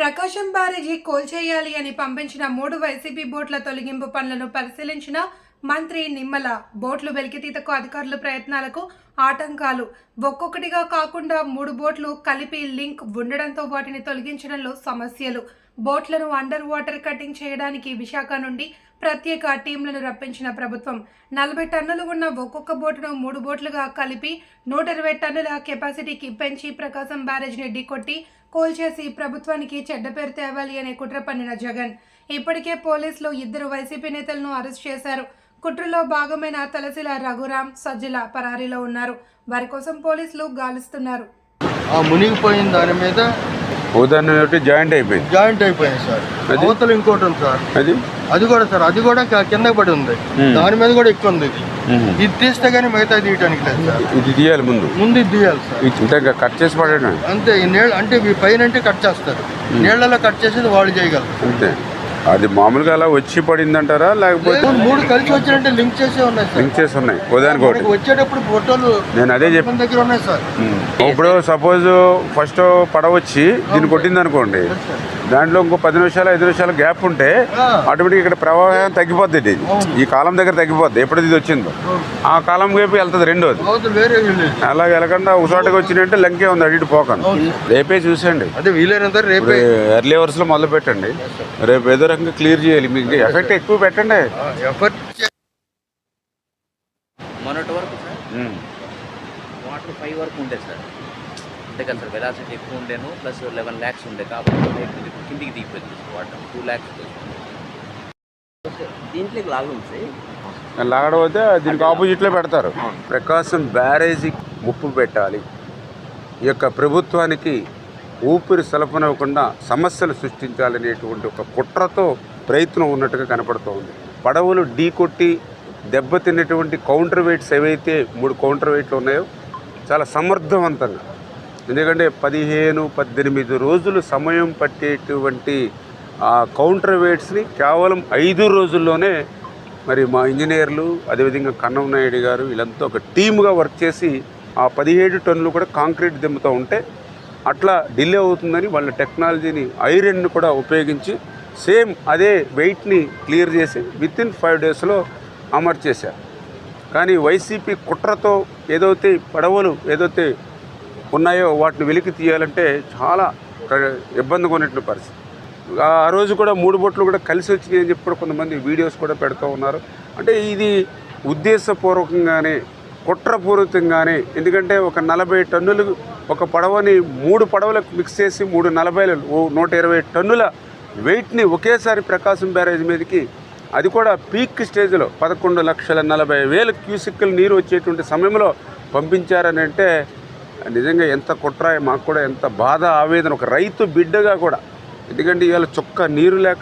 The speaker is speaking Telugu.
ప్రకాశం బ్యారేజీ కోల్చేయాలి అని పంపించిన మూడు వైసీపీ బోట్ల తొలగింపు పనులను పరిశీలించిన మంత్రి నిమ్మల. బోట్లు వెలికితీతకు అధికారుల ప్రయత్నాలకు ఆటంకాలు. ఒక్కొక్కటిగా కాకుండా మూడు బోట్లు కలిపి లింక్ ఉండడంతో వాటిని తొలగించడంలో సమస్యలు. బోట్లను అండర్ వాటర్ కటింగ్ చేయడానికి విశాఖ నుండి ప్రత్యేక టీంలను రప్పించిన ప్రభుత్వం. నలభై టన్నులు ఉన్న ఒక్కొక్క బోటును మూడు బోట్లుగా కలిపి నూట ఇరవై టన్నుల కెపాసిటీకి పెంచి ప్రకాశం బ్యారేజ్ని ఢీకొట్టి కోల్చేసి ప్రభుత్వానికి చెడ్డ పేరు తేవాలి అనే కుట్ర పన్నిన జగన్. ఇప్పటికే పోలీసులు ఇద్దరు వైసీపీ నేతలను అరెస్ట్ చేశారు. కుట్రలో భాగమైన తలసిల రఘురాం సజ్జల పరారీలో ఉన్నారు. వారి కోసం పోలీసులు గాలిస్తున్నారు. ఆ మునిగిపోయిన దాని మీద ఉదాహరణ జాయింట్ అయిపోయింది. జాయింట్ అయిపోయింది సార్? అవతల ఇంకోటి ఉంది సార్. అది? అది కూడా సార్ అది కూడా కింద పడి ఉంది. దాని మీద కూడా ఎక్కువ ఉంది ఇది. తీస్తే కానీ మిగతా తీయడానికి లేదు సార్. ఇది తీయాలి ముందు. ముందు ఇది తీయాలి సార్. ఇంకా కట్ చేసి పడేయడం అంతే నీళ్ళు అంటే ఈ పైన అంటే కట్ చేస్తారు. నీళ్ళలో కట్ చేసేది వాళ్ళు చేయగలరు. అంతే. అది మామూలుగా అలా వచ్చి పడింది అంటారా లేకపోతే లేదు, మూడు కలిసి వచ్చినట్టే లింక్ చేసే ఉన్నాయి సార్. లింక్ చేసి ఉన్నాయి. ఉదాహరణకి ఒకటి. మనకు వచ్చేటప్పుడు ఫోటోలు నేను అదే చెప్పి మన దగ్గర ఉన్నాయి సార్. మ్మ్. ఇప్పుడు సపోజ్ ఫస్ట్ పడవ వచ్చి దీన్ని కొట్టింది అనుకోండి. దాంట్లో ఇంకో పది నిమిషాలు ఐదు నిమిషాలు గ్యాప్ ఉంటే. ఆటోమేటిక్ ఇక్కడ ప్రవాహం తగ్గిపోద్ది ఇది. ఈ కాలం దగ్గర తగ్గిపోద్ది. ఎప్పుడు ఇది వచ్చిందో. ఆ కాలం వైపు వెళ్తుంది రెండోది. అలా వెళ్ళకుండా ఒకసాటికి వచ్చినట్టే లంకే ఉంది ఇటు పోకండి. రేపే చూసండి అదే వీలైనంత రేపే. ఎర్లీ అవర్స్లో మొదలు పెట్టండి రేపు ఏదో రకంగా క్లియర్ చేయాలి. మీకు ఎఫెక్ట్ ఎక్కువ పెట్టండి. ఎఫర్ట్ మొన్నటి వరకు సార్. వాటర్ ఫైవ్ వరకు ఉండే సార్. అంతే కదా సార్ వెలాసిటీ ఎక్కువ ఉండేను ప్లస్ లెవెన్ ల్యాక్స్ ఉండే కాబట్టి కిందికి దిగిపోయింది వాటర్ టూ ల్యాక్స్ దీంట్లోకి లాగుంది సార్. లాగడం అయితే దీనికి ఆపోజిట్లో పెడతారు. ప్రకాశం బ్యారేజీ ముప్పు పెట్టాలి. ఈ యొక్క ప్రభుత్వానికి ఊపిరి సలపనివ్వకుండా సమస్యలు సృష్టించాలనేటువంటి ఒక కుట్రతో ప్రయత్నం ఉన్నట్టుగా కనపడుతోంది. పడవలు ఢీ కొట్టి దెబ్బతిన్నటువంటి కౌంటర్ వెయిట్స్ ఏవైతే మూడు కౌంటర్ వెయిట్లు ఉన్నాయో చాలా సమర్థవంతంగా. ఎందుకంటే పదిహేను పద్దెనిమిది రోజులు సమయం పట్టేటువంటి ఆ కౌంటర్ వెయిట్స్ని కేవలం ఐదు రోజుల్లోనే మరి మా ఇంజనీర్లు అదేవిధంగా కన్నం నాయుడు గారు వీళ్ళంతా ఒక టీమ్గా వర్క్ చేసి ఆ పదిహేడు టన్నులు కూడా కాంక్రీట్ దిమ్ముతూ ఉంటే అట్లా డిలే అవుతుందని వాళ్ళ టెక్నాలజీని ఐరన్ను కూడా ఉపయోగించి సేమ్ అదే వెయిట్ని క్లియర్ చేసి విత్ ఇన్ ఫైవ్ డేస్లో అమర్చేశారు. కానీ వైసీపీ కుట్రతో ఏదైతే పడవలు ఏదైతే ఉన్నాయో వాటిని వెలికి తీయాలంటే చాలా ఇబ్బందిగా ఉన్నట్టు పరిస్థితి. ఆ రోజు కూడా మూడు బొట్లు కూడా కలిసి వచ్చినాయి అని చెప్పి కూడా కొంతమంది వీడియోస్ కూడా పెడుతూ ఉన్నారు. అంటే ఇది ఉద్దేశపూర్వకంగానే కుట్రపూరితంగానే ఎందుకంటే ఒక నలభై టన్నులు ఒక పడవని మూడు పడవలకు మిక్స్ చేసి మూడు నలభైలు ఓ నూట ఇరవై టన్నుల వెయిట్ని ఒకేసారి ప్రకాశం బ్యారేజ్ మీదకి అది కూడా పీక్ స్టేజ్లో పదకొండు లక్షల నలభై వేల క్యూసిక్కులు నీరు వచ్చేటువంటి సమయంలో పంపించారని అంటే నిజంగా ఎంత కుట్ర మాకు కూడా ఎంత బాధ ఆవేదన. ఒక రైతు బిడ్డగా కూడా ఎందుకంటే ఇవాళ చొక్క నీరు లేక